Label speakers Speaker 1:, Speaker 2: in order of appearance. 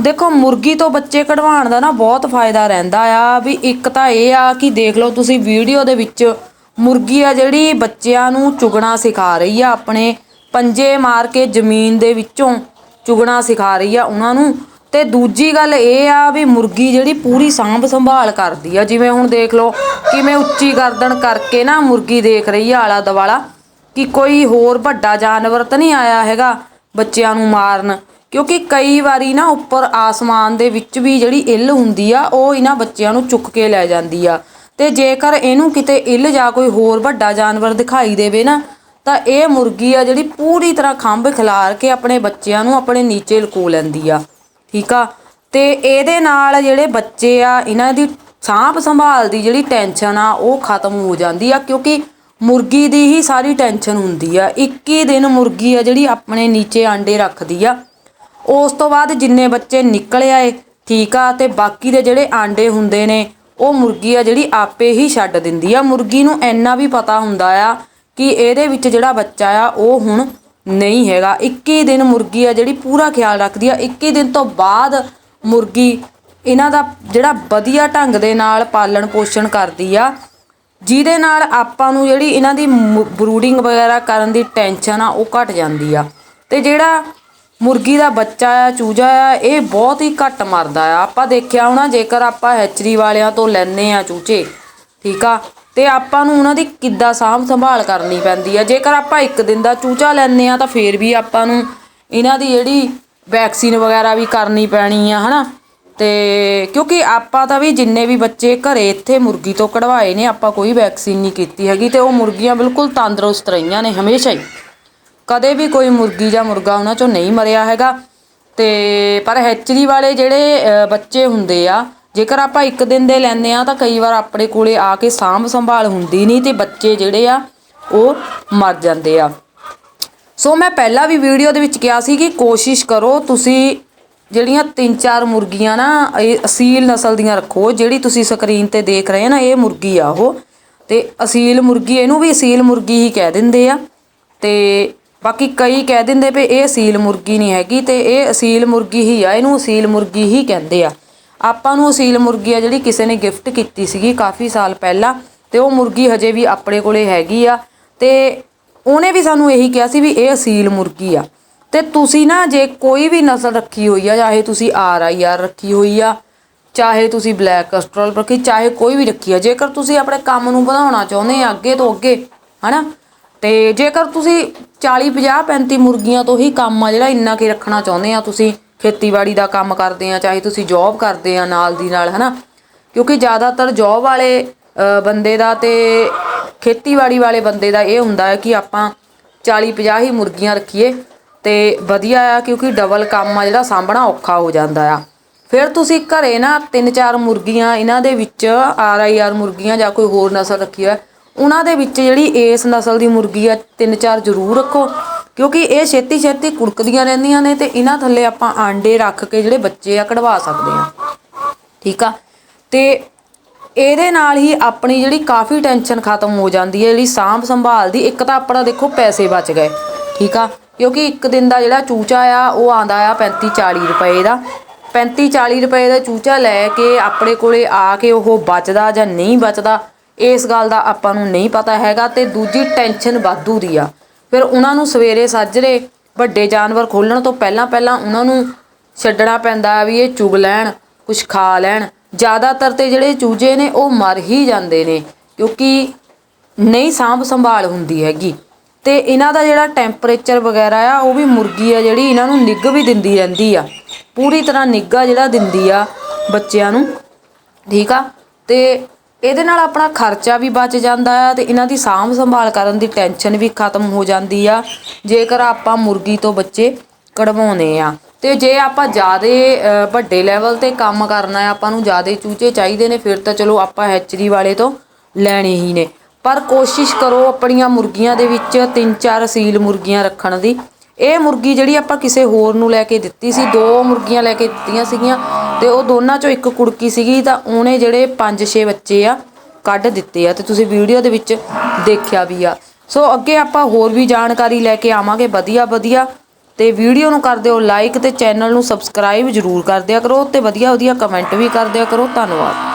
Speaker 1: ਦੇਖੋ, ਮੁਰਗੀ ਤੋਂ ਬੱਚੇ ਕਢਵਾਉਣ ਦਾ ਨਾ ਬਹੁਤ ਫਾਇਦਾ ਰਹਿੰਦਾ ਆ ਵੀ ਇੱਕ ਤਾਂ ਇਹ ਆ ਕਿ ਦੇਖ ਲਓ ਤੁਸੀਂ ਵੀਡੀਓ ਦੇ ਵਿੱਚ ਮੁਰਗੀ ਆ ਜਿਹੜੀ ਬੱਚਿਆਂ ਨੂੰ ਚੁਗਣਾ ਸਿਖਾ ਰਹੀ ਆ, ਆਪਣੇ ਪੰਜੇ ਮਾਰ ਕੇ ਜ਼ਮੀਨ ਦੇ ਵਿੱਚੋਂ ਚੁਗਣਾ ਸਿਖਾ ਰਹੀ ਆ ਉਹਨਾਂ ਨੂੰ। ਤੇ ਦੂਜੀ ਗੱਲ ਇਹ ਆ ਵੀ ਮੁਰਗੀ ਜਿਹੜੀ ਪੂਰੀ ਸਾਂਭ ਸੰਭਾਲ ਕਰਦੀ ਆ, ਜਿਵੇਂ ਹੁਣ ਦੇਖ ਲਓ ਕਿਵੇਂ ਉੱਚੀ ਗਰਦਨ ਕਰਕੇ ਨਾ ਮੁਰਗੀ ਦੇਖ ਰਹੀ ਆ ਆਲਾ ਦਵਾਲਾ ਕਿ ਕੋਈ ਹੋਰ ਵੱਡਾ ਜਾਨਵਰ ਤਾਂ ਨਹੀਂ ਆਇਆ ਹੈਗਾ ਬੱਚਿਆਂ ਨੂੰ ਮਾਰਨ। ਕਿਉਂਕਿ ਕਈ ਵਾਰੀ ਨਾ ਉੱਪਰ ਆਸਮਾਨ ਦੇ ਵਿੱਚ ਵੀ ਜਿਹੜੀ ਇੱਲ ਹੁੰਦੀ ਆ, ਉਹ ਇਹਨਾਂ ਬੱਚਿਆਂ ਨੂੰ ਚੁੱਕ ਕੇ ਲੈ ਜਾਂਦੀ ਆ। ਤੇ ਜੇਕਰ ਇਹਨੂੰ ਕਿਤੇ ਇੱਲ ਜਾਂ ਕੋਈ ਹੋਰ ਵੱਡਾ ਜਾਨਵਰ ਦਿਖਾਈ ਦੇਵੇ ਨਾ, ਤਾਂ ਇਹ ਮੁਰਗੀ ਆ ਜਿਹੜੀ ਪੂਰੀ ਤਰ੍ਹਾਂ ਖੰਭ ਖਿਲਾਰ ਕੇ ਆਪਣੇ ਬੱਚਿਆਂ ਨੂੰ ਆਪਣੇ ਨੀਚੇ ਲੁਕੋ ਲੈਂਦੀ ਆ। ਠੀਕ ਆ? ਤੇ ਇਹਦੇ ਨਾਲ ਜਿਹੜੇ ਬੱਚੇ ਆ, ਇਹਨਾਂ ਦੀ ਸਾਂਭ ਸੰਭਾਲ ਦੀ ਜਿਹੜੀ ਟੈਨਸ਼ਨ ਆ, ਉਹ ਖਤਮ ਹੋ ਜਾਂਦੀ ਆ, ਕਿਉਂਕਿ ਮੁਰਗੀ ਦੀ ਹੀ ਸਾਰੀ ਟੈਨਸ਼ਨ ਹੁੰਦੀ ਆ। 21 ਦਿਨ ਮੁਰਗੀ ਆ ਜਿਹੜੀ ਆਪਣੇ ਨੀਚੇ ਆਂਡੇ ਰੱਖਦੀ ਆ। ਉਸ ਤੋਂ ਬਾਅਦ ਜਿੰਨੇ ਬੱਚੇ ਨਿਕਲ ਆਏ, ਠੀਕ ਆ, ਤੇ ਬਾਕੀ ਦੇ ਜਿਹੜੇ ਆਂਡੇ ਹੁੰਦੇ ਨੇ, ਉਹ ਮੁਰਗੀ ਆ ਜਿਹੜੀ ਆਪੇ ਹੀ ਛੱਡ ਦਿੰਦੀ ਆ। ਮੁਰਗੀ ਨੂੰ ਇੰਨਾ ਵੀ ਪਤਾ ਹੁੰਦਾ ਆ ਕਿ ਇਹਦੇ ਵਿੱਚ ਜਿਹੜਾ ਬੱਚਾ ਆ, ਉਹ ਹੁਣ ਨਹੀਂ ਹੈਗਾ। 21 ਦਿਨ ਮੁਰਗੀ ਆ ਜਿਹੜੀ ਪੂਰਾ ਖਿਆਲ ਰੱਖਦੀ ਆ। 21 ਦਿਨ ਤੋਂ ਬਾਅਦ ਮੁਰਗੀ ਇਹਨਾਂ ਦਾ ਜਿਹੜਾ ਵਧੀਆ ਢੰਗ ਦੇ ਨਾਲ ਪਾਲਣ ਪੋਸ਼ਣ ਕਰਦੀ ਆ। ਜਿਹਦੇ ਨਾਲ ਆਪਾਂ ਨੂੰ ਜਿਹੜੀ ਇਹਨਾਂ ਦੀ ਬਰੂਡਿੰਗ ਵਗੈਰਾ ਕਰਨ ਦੀ ਟੈਨਸ਼ਨ ਆ, ਉਹ ਘਟ ਜਾਂਦੀ ਆ। ਤੇ ਜਿਹੜਾ ਮੁਰਗੀ ਦਾ ਬੱਚਾ ਆ, ਚੂਜਾ ਆ, ਇਹ ਬਹੁਤ ਹੀ ਘੱਟ ਮਰਦਾ ਆ। ਆਪਾਂ ਦੇਖਿਆ ਹੋਣਾ, ਜੇਕਰ ਆਪਾਂ ਹੈਚਰੀ ਵਾਲਿਆਂ ਤੋਂ ਲੈਨੇ ਆ ਚੂਚੇ, ਠੀਕ ਆ, ਤੇ ਆਪਾਂ ਨੂੰ ਉਹਨਾਂ ਦੀ ਕਿੱਦਾਂ ਸਾਂਭ ਸੰਭਾਲ ਕਰਨੀ ਪੈਂਦੀ ਆ। ਜੇਕਰ ਆਪਾਂ ਇੱਕ ਦਿਨ ਦਾ ਚੂਚਾ ਲੈਨੇ ਆ, ਤਾਂ ਫੇਰ ਵੀ ਆਪਾਂ ਨੂੰ ਇਹਨਾਂ ਦੀ ਜਿਹੜੀ ਵੈਕਸੀਨ ਵਗੈਰਾ ਵੀ ਕਰਨੀ ਪੈਣੀ ਆ, ਹਨਾ? ਤੇ ਕਿਉਂਕਿ ਆਪਾਂ ਤਾਂ ਵੀ ਜਿੰਨੇ ਵੀ ਬੱਚੇ ਘਰੇ ਇੱਥੇ ਮੁਰਗੀ ਤੋਂ ਕਢਵਾਏ ਨੇ, ਆਪਾਂ ਕੋਈ ਵੈਕਸੀਨ ਨਹੀਂ ਕੀਤੀ ਹੈਗੀ, ਤੇ ਉਹ ਮੁਰਗੀਆਂ ਬਿਲਕੁਲ ਤੰਦਰੁਸਤ ਰਹੀਆਂ ਨੇ ਹਮੇਸ਼ਾ ਹੀ। ਕਦੇ ਵੀ ਕੋਈ ਮੁਰਗੀ ਜਾਂ ਮੁਰਗਾ ਉਹਨਾਂ ਚੋਂ ਨਹੀਂ ਮਰਿਆ ਹੈਗਾ। ਤੇ ਪਰ ਹੈਚਰੀ ਵਾਲੇ ਜਿਹੜੇ ਬੱਚੇ ਹੁੰਦੇ ਆ, ਜੇਕਰ ਆਪਾਂ ਇੱਕ ਦਿਨ ਦੇ ਲੈਂਦੇ ਆ ਤਾਂ ਕਈ ਵਾਰ ਆਪਣੇ ਕੋਲੇ ਆ ਕੇ ਸਾਂਭ ਸੰਭਾਲ ਹੁੰਦੀ ਨਹੀਂ ਤੇ ਬੱਚੇ ਜਿਹੜੇ ਆ, ਉਹ ਮਰ ਜਾਂਦੇ ਆ। ਸੋ ਮੈਂ ਪਹਿਲਾਂ ਵੀ ਵੀਡੀਓ ਦੇ ਵਿੱਚ ਕਿਹਾ ਸੀ ਕਿ ਕੋਸ਼ਿਸ਼ ਕਰੋ ਤੁਸੀਂ ਜਿਹੜੀਆਂ ਤਿੰਨ ਚਾਰ ਮੁਰਗੀਆਂ ਨਾ, ਇਹ ਅਸੀਲ ਨਸਲ ਦੀਆਂ ਰੱਖੋ, ਜਿਹੜੀ ਤੁਸੀਂ ਸਕਰੀਨ ਤੇ ਦੇਖ ਰਹੇ ਨਾ, ਇਹ ਮੁਰਗੀ ਆ ਉਹ। ਤੇ ਅਸੀਲ ਮੁਰਗੀ, ਇਹਨੂੰ ਵੀ ਅਸੀਲ ਮੁਰਗੀ ਹੀ ਕਹਿ ਦਿੰਦੇ ਆ। ਤੇ ਬਾਕੀ ਕਈ ਕਹਿ ਦਿੰਦੇ ਵੀ ਇਹ ਅਸੀਲ ਮੁਰਗੀ ਨਹੀਂ ਹੈਗੀ ਤੇ ਇਹ ਅਸੀਲ ਮੁਰਗੀ ਹੀ ਆ, ਇਹਨੂੰ ਅਸੀਲ ਮੁਰਗੀ ਹੀ ਕਹਿੰਦੇ ਆ। ਆਪਾਂ ਨੂੰ ਅਸੀਲ ਮੁਰਗੀ ਆ ਜਿਹੜੀ ਕਿਸੇ ਨੇ ਗਿਫਟ ਕੀਤੀ ਸੀਗੀ ਕਾਫੀ ਸਾਲ ਪਹਿਲਾਂ ਤੇ ਉਹ ਮੁਰਗੀ ਹਜੇ ਵੀ ਆਪਣੇ ਕੋਲੇ ਹੈਗੀ ਆ ਤੇ ਉਹਨੇ ਵੀ ਸਾਨੂੰ ਇਹੀ ਕਿਹਾ ਸੀ ਵੀ ਇਹ ਅਸੀਲ ਮੁਰਗੀ ਆ। ਤੇ ਤੁਸੀਂ ਨਾ ਜੇ ਕੋਈ ਵੀ ਨਸਲ ਰੱਖੀ ਹੋਈ ਆ, ਚਾਹੇ ਤੁਸੀਂ ਆਰ ਆਈ ਆਰ ਰੱਖੀ ਹੋਈ ਆ, ਚਾਹੇ ਤੁਸੀਂ ਬਲੈਕ ਕਸਟਰਲ ਰੱਖੀ, ਚਾਹੇ ਕੋਈ ਵੀ ਰੱਖੀ ਆ, ਜੇਕਰ ਤੁਸੀਂ ਆਪਣੇ ਕੰਮ ਨੂੰ ਵਧਾਉਣਾ ਚਾਹੁੰਦੇ ਆ ਅੱਗੇ ਤੋਂ ਅੱਗੇ, ਹਨਾ? ਤੇ ਜੇਕਰ ਤੁਸੀਂ 40 50 35 ਮੁਰਗੀਆਂ ਤੋਂ ਹੀ ਕੰਮ ਆ ਜਿਹੜਾ ਇੰਨਾ ਕੀ ਰੱਖਣਾ ਚਾਹੁੰਦੇ ਆ ਤੁਸੀਂ। ਖੇਤੀਬਾੜੀ ਦਾ ਕੰਮ ਕਰਦੇ ਆ, ਚਾਹੇ ਤੁਸੀਂ ਜੌਬ ਕਰਦੇ ਆ ਨਾਲ ਦੀ ਨਾਲ, ਹਨਾ? ਕਿਉਂਕਿ ਜ਼ਿਆਦਾਤਰ ਜੌਬ ਵਾਲੇ ਬੰਦੇ ਦਾ ਤੇ ਖੇਤੀਬਾੜੀ ਵਾਲੇ ਬੰਦੇ ਦਾ ਇਹ ਹੁੰਦਾ ਹੈ ਕਿ ਆਪਾਂ 40 50 ਹੀ ਮੁਰਗੀਆਂ ਰੱਖੀਏ ਤੇ ਵਧੀਆ ਆ ਕਿਉਂਕਿ ਡਬਲ ਕੰਮ ਆ ਜਿਹੜਾ ਸਾਂਭਣਾ ਔਖਾ ਹੋ ਜਾਂਦਾ ਆ। ਫਿਰ ਤੁਸੀਂ ਘਰੇ ਨਾ ਤਿੰਨ ਚਾਰ ਮੁਰਗੀਆਂ, ਇਹਨਾਂ ਦੇ ਵਿੱਚ ਆਰ ਆਈ ਆਰ ਮੁਰਗੀਆਂ ਜਾਂ ਕੋਈ ਹੋਰ ਨਸਲ ਰੱਖੀ ਹੋਇਆ ਉਹਨਾਂ ਦੇ ਵਿੱਚ ਜਿਹੜੀ ਇਸ ਨਸਲ ਦੀ ਮੁਰਗੀ ਆ, ਤਿੰਨ ਚਾਰ ਜ਼ਰੂਰ ਰੱਖੋ, ਕਿਉਂਕਿ ਇਹ ਛੇਤੀ ਛੇਤੀ ਕੁੜਕਦੀਆਂ ਰਹਿੰਦੀਆਂ ਨੇ ਤੇ ਇਹਨਾਂ ਥੱਲੇ ਆਪਾਂ ਆਂਡੇ ਰੱਖ ਕੇ ਜਿਹੜੇ ਬੱਚੇ ਆ ਕਢਵਾ ਸਕਦੇ ਆ। ਠੀਕ ਆ? ਤੇ ਇਹਦੇ ਨਾਲ ਹੀ ਆਪਣੀ ਜਿਹੜੀ ਕਾਫੀ ਟੈਨਸ਼ਨ ਖਤਮ ਹੋ ਜਾਂਦੀ ਹੈ, ਜਿਹੜੀ ਸਾਂਭ ਸੰਭਾਲ ਦੀ, ਇੱਕ ਤਾਂ ਆਪਣਾ ਦੇਖੋ ਪੈਸੇ ਬਚ ਗਏ, ਠੀਕ ਆ? ਕਿਉਂਕਿ ਇੱਕ ਦਿਨ ਦਾ ਜਿਹੜਾ ਚੂਚਾ ਆ, ਉਹ ਆਂਦਾ ਆ 35 40 ਰੁਪਏ ਦਾ। 35 40 ਰੁਪਏ ਦਾ ਚੂਚਾ ਲੈ ਕੇ ਆਪਣੇ ਕੋਲੇ ਆ ਕੇ ਉਹ ਬਚਦਾ ਜਾਂ ਨਹੀਂ ਬਚਦਾ ਇਸ ਗੱਲ ਦਾ ਆਪਾਂ ਨੂੰ ਨਹੀਂ ਪਤਾ ਹੈਗਾ ਤੇ ਦੂਜੀ ਟੈਨਸ਼ਨ ਵਾਧੂ ਦੀ ਆ। ਫਿਰ ਉਹਨਾਂ ਨੂੰ ਸਵੇਰੇ ਸਾਜਰੇ ਵੱਡੇ ਜਾਨਵਰ ਖੋਲਣ ਤੋਂ ਪਹਿਲਾਂ ਪਹਿਲਾਂ ਉਹਨਾਂ ਨੂੰ ਛੱਡਣਾ ਪੈਂਦਾ ਵੀ ਇਹ ਚੁਗ ਲੈਣ ਕੁਝ ਖਾ ਲੈਣ। ਜ਼ਿਆਦਾਤਰ ਤੇ ਜਿਹੜੇ ਚੂਜੇ ਨੇ ਉਹ ਮਰ ਹੀ ਜਾਂਦੇ ਨੇ, ਕਿਉਂਕਿ ਨਹੀਂ ਸਾਂਭ ਸੰਭਾਲ ਹੁੰਦੀ ਹੈਗੀ। ਤੇ ਇਹਨਾਂ ਦਾ ਜਿਹੜਾ ਟੈਂਪਰੇਚਰ ਵਗੈਰਾ ਆ, ਉਹ ਵੀ ਮੁਰਗੀ ਆ ਜਿਹੜੀ ਇਹਨਾਂ ਨੂੰ ਨਿੱਘ ਵੀ ਦਿੰਦੀ ਰਹਿੰਦੀ ਆ। ਪੂਰੀ ਤਰ੍ਹਾਂ ਨਿੱਘਾ ਜਿਹੜਾ ਦਿੰਦੀ ਆ ਬੱਚਿਆਂ ਨੂੰ, ਠੀਕ ਆ? ਤੇ ਇਹਦੇ ਨਾਲ ਆਪਣਾ ਖਰਚਾ ਵੀ ਬਚ ਜਾਂਦਾ ਆ ਤੇ ਇਹਨਾਂ ਦੀ ਸਾਂਭ ਸੰਭਾਲ ਕਰਨ ਦੀ ਟੈਨਸ਼ਨ ਵੀ ਖਤਮ ਹੋ ਜਾਂਦੀ ਆ। ਜੇਕਰ ਆਪਾਂ ਮੁਰਗੀ ਤੋਂ ਬੱਚੇ ਕਢਵਾਉਨੇ ਆ। ਤੇ ਜੇ ਆਪਾਂ ਜ਼ਿਆਦਾ ਵੱਡੇ ਲੈਵਲ ਤੇ ਕੰਮ ਕਰਨਾ ਹੈ ਆਪਾਂ ਨੂੰ ਜ਼ਿਆਦਾ ਚੂਚੇ ਚਾਹੀਦੇ ਨੇ, ਫਿਰ ਤਾਂ ਚਲੋ ਆਪਾਂ ਹੈਚਰੀ ਵਾਲੇ ਤੋਂ ਲੈਣੇ ਹੀ ਨੇ। ਪਰ ਕੋਸ਼ਿਸ਼ ਕਰੋ ਆਪਣੀਆਂ ਮੁਰਗੀਆਂ ਦੇ ਵਿੱਚ ਤਿੰਨ ਚਾਰ ਸੀਲ ਮੁਰਗੀਆਂ ਰੱਖਣ ਦੀ। ਇਹ ਮੁਰਗੀ ਜਿਹੜੀ ਆਪਾਂ ਕਿਸੇ ਹੋਰ ਨੂੰ ਲੈ ਕੇ ਦਿੱਤੀ ਸੀ, ਦੋ ਮੁਰਗੀਆਂ ਲੈ ਕੇ ਦਿੱਤੀਆਂ ਸੀਗੀਆਂ ਤੇ ਉਹ ਦੋਨਾਂ ਚੋਂ ਇੱਕ ਕੁੜਕੀ ਸੀਗੀ ਤਾਂ ਉਹਨੇ ਜਿਹੜੇ 5-6 ਬੱਚੇ ਆ ਕੱਢ ਦਿੱਤੇ ਆ ਤੇ ਤੁਸੀਂ ਵੀਡੀਓ ਦੇ ਵਿੱਚ ਦੇਖਿਆ ਵੀ ਆ। ਸੋ ਅੱਗੇ ਆਪਾਂ ਹੋਰ ਵੀ ਜਾਣਕਾਰੀ ਲੈ ਕੇ ਆਵਾਂਗੇ, ਵਧੀਆ ਵਧੀਆ ਤੇ ਵੀਡੀਓ ਨੂੰ ਕਰ ਦਿਓ ਲਾਈਕ ਤੇ ਚੈਨਲ ਨੂੰ ਸਬਸਕ੍ਰਾਈਬ ਜਰੂਰ ਕਰ ਦਿਆ ਕਰੋ ਤੇ ਵਧੀਆ ਵਧੀਆ ਕਮੈਂਟ ਵੀ ਕਰ ਦਿਆ ਕਰੋ, ਧੰਨਵਾਦ।